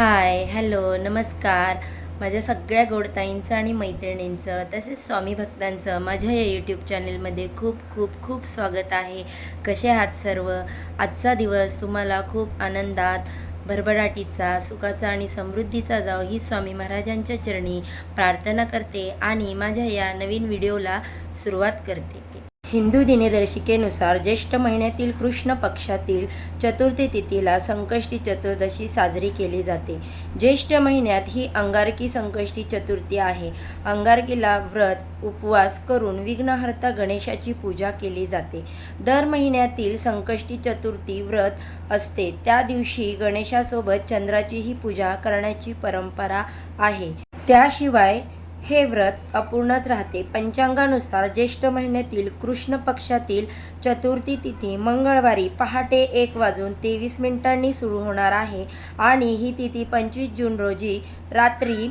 Hi hello नमस्कार. माझ्या सगळ्या गोडताईंचं आणि मैत्रिणींचं तसेच स्वामी भक्तांचं माझ्या या यूट्यूब चॅनेलमध्ये खूप खूप खूप स्वागत आहे. कसे आहात सर्व? आजचा दिवस तुम्हाला खूप आनंदात भरभराटीचा सुखाचा आणि समृद्धीचा जाव ही स्वामी महाराजांच्या चरणी प्रार्थना करते आणि माझ्या या नवीन व्हिडिओला सुरुवात करते. हिंदू दिनदर्शिकेनुसार ज्येष्ठ महिन्यातील कृष्ण पक्षातील चतुर्थी तिथीला संकष्टी चतुर्दशी साजरी केली जाते. ज्येष्ठ महिन्यात ही अंगारकी संकष्टी चतुर्थी आहे. अंगारकीला व्रत उपवास करून विघ्नहर्ता गणेशाची पूजा केली जाते. दर महिन्यातील संकष्टी चतुर्थी व्रत असते. त्या दिवशी गणेशासोबत चंद्राचीही पूजा करण्याची परंपरा आहे. त्याशिवाय हे व्रत अपूर्णच राहते. पंचांगानुसार ज्येष्ठ महिन्यातील कृष्ण पक्षातील चतुर्थी तिथी मंगळवारी पहाटे एक वाजून तेवीस मिनिटांनी सुरू होणार आहे आणि ही तिथी पंचवीस जून रोजी रात्री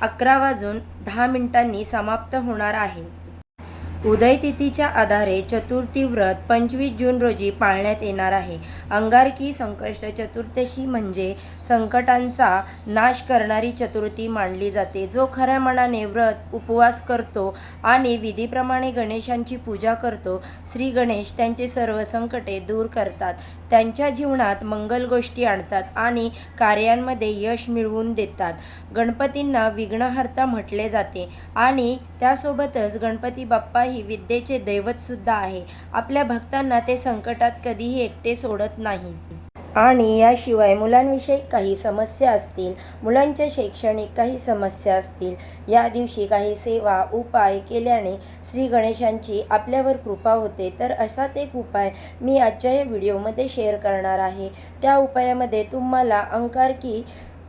अकरा वाजून दहा मिनिटांनी समाप्त होणार आहे. उदयतिथीच्या आधारे चतुर्थी व्रत पंचवीस जून रोजी पाळण्यात येणार आहे. अंगारकी संकष्ट चतुर्दशी म्हणजे संकटांचा नाश करणारी चतुर्थी मानली जाते. जो खऱ्या मनाने व्रत उपवास करतो आणि विधीप्रमाणे गणेशांची पूजा करतो श्री गणेश त्यांचे सर्व संकटे दूर करतात. त्यांच्या जीवनात मंगल गोष्टी आणतात आणि कार्यांमध्ये यश मिळवून देतात. गणपतींना विघ्नहर्ता म्हटले जाते आणि त्यासोबतच गणपती बाप्पा ही विद्येचे दैवतसुद्धा आहे. आपल्या भक्तांना ते संकटात कधीही एकटे सोडत नाही. आणि याशिवाय मुलांविषयी काही समस्या असतील मुलांच्या शैक्षणिक काही समस्या असतील या दिवशी काही सेवा उपाय केल्याने श्री गणेशांची आपल्यावर कृपा होते. तर असाच एक उपाय मी आजच्या या व्हिडिओमध्ये शेअर करणार आहे. त्या उपायामध्ये तुम्हाला अंकार की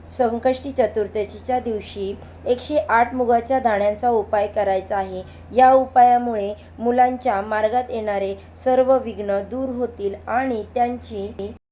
संकष्टी चतुर्थीच्या दिवशी एकशे आठ मुगाच्या दाण्यांचा उपाय करायचा आहे. या उपायामुळे मुलांच्या मार्गात येणारे सर्व विघ्न दूर होतील आणि त्यांची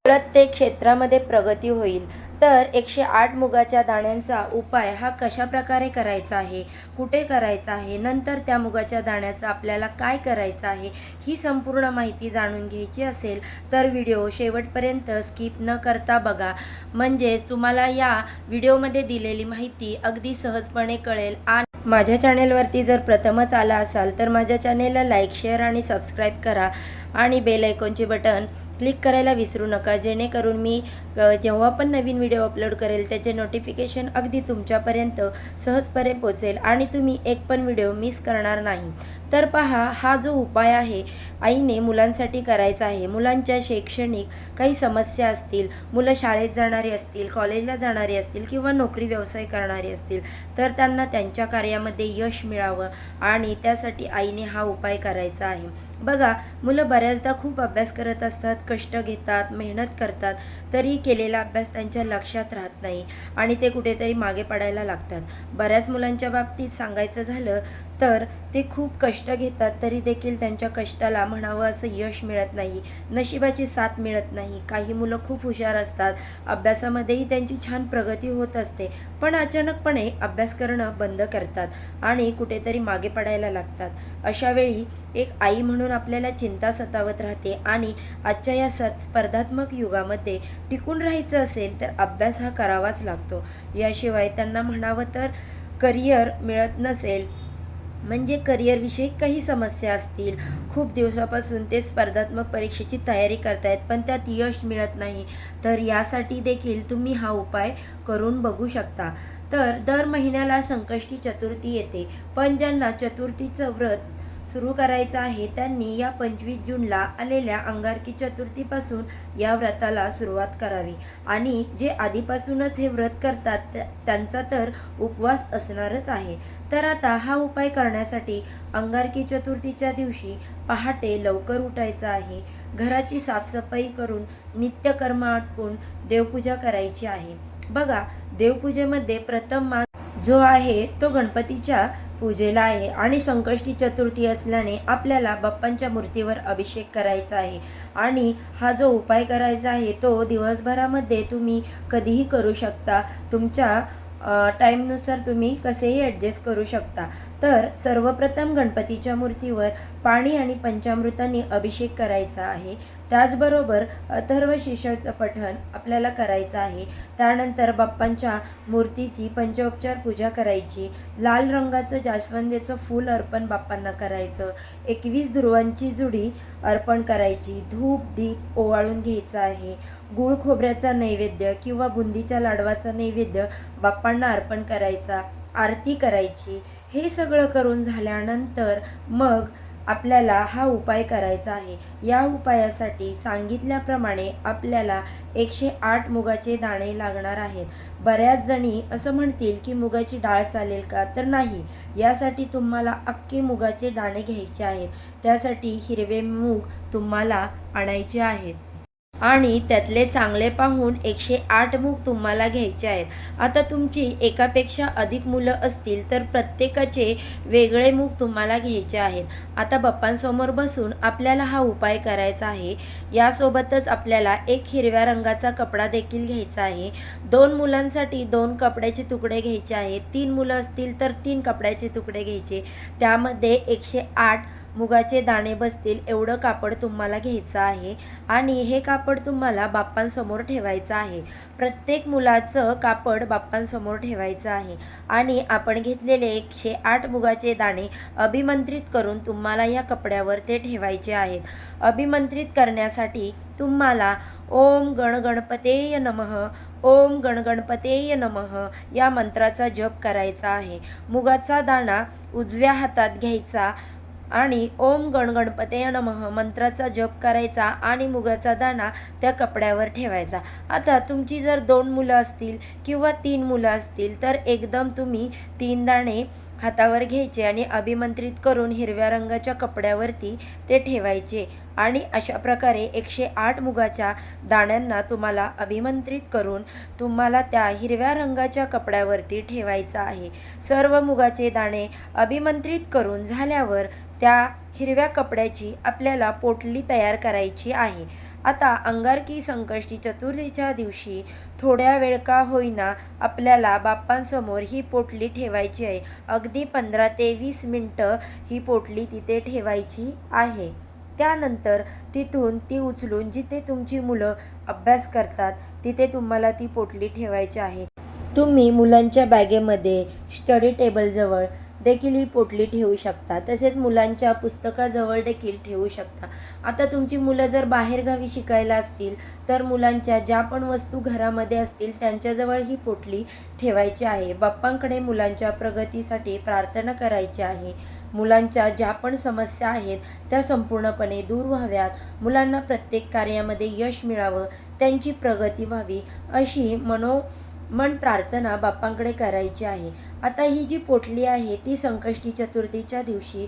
प्रत्येक क्षेत्रामध्ये प्रगती होईल. तर एकशे आठ मुगाच्या दाण्यांचा उपाय हा कशा प्रकारे करायचा आहे? कुठे करायचा आहे? नंतर त्या मुगाच्या दाण्याचा आपल्याला काय करायचं आहे? ही संपूर्ण माहिती जाणून घ्यायची असेल तर व्हिडिओ शेवटपर्यंत स्किप न करता बघा. म्हणजेच तुम्हाला या व्हिडिओमध्ये दिलेली माहिती अगदी सहजपणे कळेल आणि माझ्या चॅनेलवरती जर प्रथमच आला असाल तर माझ्या चॅनेलला लाईक शेअर आणि सबस्क्राईब करा आणि बेल आयकॉनचे बटन क्लिक करायला विसरू नका. जेणेकरून मी जेव्हा पण नवीन व्हिडिओ अपलोड करेल त्याचे नोटिफिकेशन अगदी तुमच्यापर्यंत सहजपणे पोचेल आणि तुम्ही एक पण व्हिडिओ मिस करणार नाही. तर पहा हा जो उपाय आहे आईने मुलांसाठी करायचा आहे. मुलांच्या शैक्षणिक काही समस्या असतील मुलं शाळेत जाणारी असतील कॉलेजला जाणारी असतील किंवा नोकरी व्यवसाय करणारी असतील तर त्यांना त्यांच्या कार्यामध्ये यश मिळावं आणि त्यासाठी आईने हा उपाय करायचा आहे. बघा मुलं बऱ्याचदा खूप अभ्यास करत असतात कष्ट घेतात मेहनत करतात तरी केलेला अभ्यास त्यांच्या लक्षात राहत नाही आणि ते कुठेतरी मागे पडायला लागतात. बऱ्याच मुलांच्या बाबतीत सांगायचं झालं तर ते खूप कष्ट घेतात तरी देखील त्यांच्या कष्टाला म्हणावं असं यश मिळत नाही नशिबाची साथ मिळत नाही. काही मुलं खूप हुशार असतात अभ्यासामध्येही त्यांची छान प्रगती होत असते पण अचानकपणे अभ्यास करणं बंद करतात आणि कुठेतरी मागे पडायला लागतात. अशावेळी एक आई म्हणून आपल्याला चिंता सतावत राहते आणि आजच्या या स स्पर्धात्मक युगामध्ये टिकून राहायचं असेल तर अभ्यास हा करावाच लागतो. याशिवाय त्यांना म्हणावं तर करिअर मिळत नसेल म्हणजे करिअरविषयी काही समस्या असतील. खूप दिवसापासून ते स्पर्धात्मक परीक्षेची तयारी करतायत पण त्यात यश मिळत नाही. तर यासाठी देखील तुम्ही हा उपाय करून बघू शकता. तर दर महिन्याला संकष्टी चतुर्थी येते पण ज्यांना चतुर्थीचं व्रत सुरू करायचं आहे. त्यांनी या पंचवीस जूनला आलेल्या अंगारकी चतुर्थीपासून या व्रताला सुरुवात करावी. आणि जे आधीपासूनच हे व्रत करतात त्या- त्यांचा तर उपवास असणारच आहे. तर आता हा उपाय करण्यासाठी अंगारकी चतुर्थीच्या दिवशी पहाटे लवकर उठायचं आहे. घराची साफसफाई करून नित्यकर्म आटपून देवपूजा करायची आहे. बघा देवपूजेमध्ये प्रथम मान जो आहे तो गणपतीच्या पूजेला आहे आणि संकष्टी चतुर्थी असल्याने आपल्याला बाप्पांच्या मूर्तीवर अभिषेक करायचा आहे. आणि हा जो उपाय करायचा आहे तो दिवसभरामध्ये तुम्ही कधीही करू शकता. तुमच्या टाईमनुसार तुम्ही कसेही ॲडजस्ट करू शकता. तर सर्वप्रथम गणपतीच्या मूर्तीवर पाणी आणि पंचामृतांनी अभिषेक करायचा आहे. त्याचबरोबर अथर्व शिष्याचं पठण आपल्याला करायचं आहे. त्यानंतर बाप्पांच्या मूर्तीची पंचोपचार पूजा करायची. लाल रंगाचं जास्वंदीचं फूल अर्पण बाप्पांना करायचं. एकवीस दुर्वांची जुडी अर्पण करायची. धूप दीप ओवाळून घ्यायचं आहे. गुळ खोबऱ्याचा नैवेद्य किंवा बुंदीच्या लाडवाचा नैवेद्य बाप्पांना अर्पण करायचा आरती करायची हे सगळं करून झाल्यानंतर मग आपल्याला हा उपाय करायचा आहे. या उपायासाठी सांगितल्याप्रमाणे आपल्याला एकशे आठ मुगाचे दाणे लागणार आहेत. बऱ्याच जणी असं म्हणतील की मुगाची डाळ चालेल का? तर नाही. यासाठी तुम्हाला अख्खे मुगाचे दाणे घ्यायचे आहेत. त्यासाठी हिरवे मूग तुम्हाला आणायचे आहेत. आणि त्यातले चांगले पाहून एकशे आठ मुख तुम्हाला घ्यायचे आहेत. आता तुमची एकापेक्षा अधिक मुलं असतील तर प्रत्येकाचे वेगळे मुख तुम्हाला घ्यायचे आहेत. आता बाप्पांसमोर बसून आपल्याला हा उपाय करायचा आहे. यासोबतच आपल्याला एक हिरव्या रंगाचा कपडा देखील घ्यायचा आहे. दोन मुलांसाठी दोन कपड्याचे तुकडे घ्यायचे आहेत. तीन मुलं असतील तर तीन कपड्याचे तुकडे घ्यायचे. त्यामध्ये एकशे आठ मुगाचे दाणे बसतील एवढं कापड तुम्हाला घ्यायचं आहे आणि हे कापड तुम्हाला बाप्पांसमोर ठेवायचं आहे. प्रत्येक मुलाचं कापड बाप्पांसमोर ठेवायचं आहे आणि आपण घेतलेले एकशे आठ मुगाचे दाणे अभिमंत्रित करून तुम्हाला या कपड्यावर ते ठेवायचे आहेत. अभिमंत्रित करण्यासाठी तुम्हाला ओम गणगणपतेय नमः ओम गणगणपतेय नमः या मंत्राचा जप करायचा आहे. मुगाचा दाणा उजव्या हातात घ्यायचा आणि ओम गणगणपते नमः. मंत्राचा जप करायचा आणि मुगाचा दाणा त्या कपड्यावर ठेवायचा. आता तुमची जर दोन मुलं असतील किंवा तीन मुलं असतील तर एकदम तुम्ही तीन दाणे हातावर घ्यायचे आणि अभिमंत्रित करून हिरव्या रंगाच्या कपड्यावरती ते ठेवायचे. आणि अशा प्रकारे एकशे आठ मुगाच्या दाण्यांना तुम्हाला अभिमंत्रित करून तुम्हाला त्या हिरव्या रंगाच्या कपड्यावरती ठेवायचं आहे. सर्व मुगाचे दाणे अभिमंत्रित करून झाल्यावर त्या हिरव्या कपड्याची आपल्याला पोटली तयार करायची आहे. आता अंगारकी संकष्टी चतुर्थीच्या दिवशी थोड्या वेळ का होईना आपल्याला बाप्पांसमोर ही पोटली ठेवायची आहे. अगदी पंधरा ते वीस मिनटं ही पोटली तिथे ठेवायची आहे. त्यानंतर तिथून ती उचलून जिथे तुमची मुलं अभ्यास करतात तिथे तुम्हाला ती पोटली ठेवायची आहे. तुम्ही मुलांच्या बॅगेमध्ये स्टडी टेबलजवळ देखील ही पोटली ठेवू शकता. तसेच मुलांच्या पुस्तकाजवळ देखील ठेवू शकता. आता तुमची मुलं जर बाहेरगावी शिकायला असतील तर मुलांच्या ज्या पण वस्तू घरामध्ये असतील त्यांच्याजवळ ही पोटली ठेवायची आहे. बाप्पांकडे मुलांच्या प्रगतीसाठी प्रार्थना करायची आहे. मुलांच्या ज्या पण समस्या आहेत त्या संपूर्णपणे दूर व्हाव्यात. मुलांना प्रत्येक कार्यामध्ये यश मिळावं त्यांची प्रगती व्हावी अशी मनो मन प्रार्थना बाप्पांकडे करायची आहे. आता ही जी पोटली आहे ती संकष्टी चतुर्थीच्या दिवशी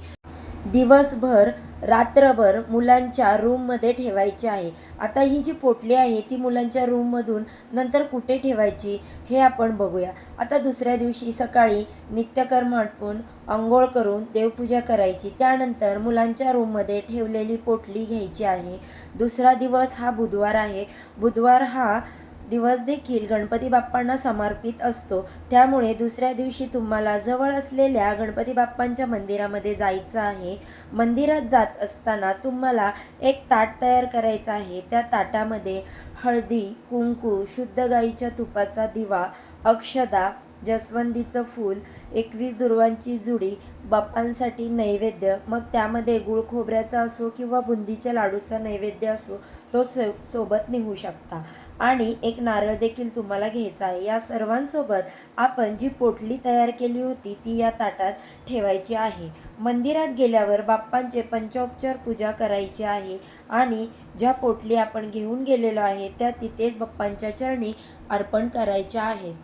दिवसभर रात्रभर मुलांच्या रूममध्ये ठेवायची आहे. आता ही जी पोटली आहे ती मुलांच्या रूममधून नंतर कुठे ठेवायची हे आपण बघूया. आता दुसऱ्या दिवशी सकाळी नित्यकर्म आटपून आंघोळ करून देवपूजा करायची. त्यानंतर मुलांच्या रूममध्ये ठेवलेली पोटली घ्यायची आहे. दुसरा दिवस हा बुधवार आहे. बुधवार हा दिवस देखील गणपती बाप्पांना समर्पित असतो. त्यामुळे दुसऱ्या दिवशी तुम्हाला जवळ असलेल्या गणपती बाप्पांच्या मंदिरामध्ये जायचं आहे. मंदिरात जात असताना तुम्हाला एक ताट तयार करायचं आहे. त्या ताटामध्ये हळदी कुंकू शुद्ध गाईच्या तुपाचा दिवा अक्षदा जसवंदीचं फूल एकवीस दुर्वांची जुडी बाप्पांसाठी नैवेद्य मग त्यामध्ये गुळ खोबऱ्याचा असो किंवा बुंदीच्या लाडूचा नैवेद्य असो तो सो सोबत नेऊ शकता. आणि एक नारळ देखील तुम्हाला घ्यायचा आहे. या सर्वांसोबत आपण जी पोटली तयार केली होती ती या ताटात ठेवायची आहे. मंदिरात गेल्यावर बाप्पांचे पंचोपचार पूजा करायची आहे आणि ज्या पोटली आपण घेऊन गेलेलो आहे त्या तिथेच बाप्पांच्या चरणी अर्पण करायच्या आहेत.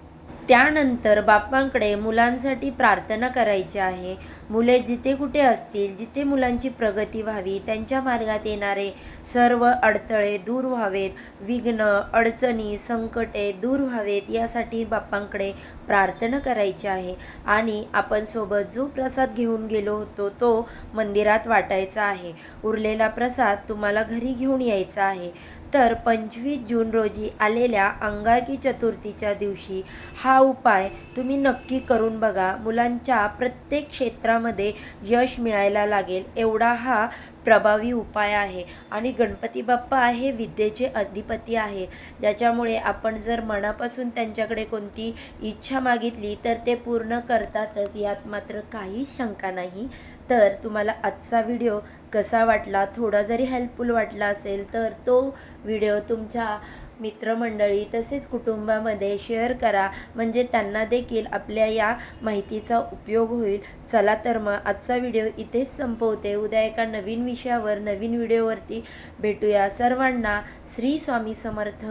त्यानंतर बाप्पांकडे मुलांसाठी प्रार्थना करायची आहे. मुले जिथे कुठे असतील जिथे मुलांची प्रगती व्हावी त्यांच्या मार्गात येणारे सर्व अडथळे दूर व्हावेत. विघ्न अडचणी संकटे दूर व्हावेत यासाठी बाप्पांकडे प्रार्थना करायची आहे. आणि आपण सोबत जो प्रसाद घेऊन गेलो होतो तो मंदिरात वाटायचा आहे. उरलेला प्रसाद तुम्हाला घरी घेऊन यायचा आहे. तर पंचवीस जून रोजी आलेल्या अंगारकी चतुर्थीच्या दिवशी हा उपाय तुम्ही नक्की करून बघा. मुलांच्या प्रत्येक क्षेत्रात क्षेत्रामध्ये यश मिळायला लागेल एवढा हा प्रभावी उपाय आहे. आणि गणपती बाप्पा हे विद्येचे अधिपती आहे ज्याच्यामुळे आपण जर मनापासून त्यांच्याकडे कोणती इच्छा मागितली तर ते पूर्ण करतातच यात मात्र काहीच शंका नाही. तर तुम्हाला आजचा व्हिडिओ कसा वाटला थोडा जरी हेल्पफुल वाटला असेल तर तो व्हिडिओ तुमच्या मित्रमंडळी तसेच कुटुंबामध्ये शेअर करा. म्हणजे त्यांना देखील आपल्या या माहितीचा उपयोग होईल. चला तर मग आजचा व्हिडिओ इथेच संपवते. उद्या एका नवीन विषयावर नवीन व्हिडिओवरती भेटूया. सर्वांना श्री स्वामी समर्थ.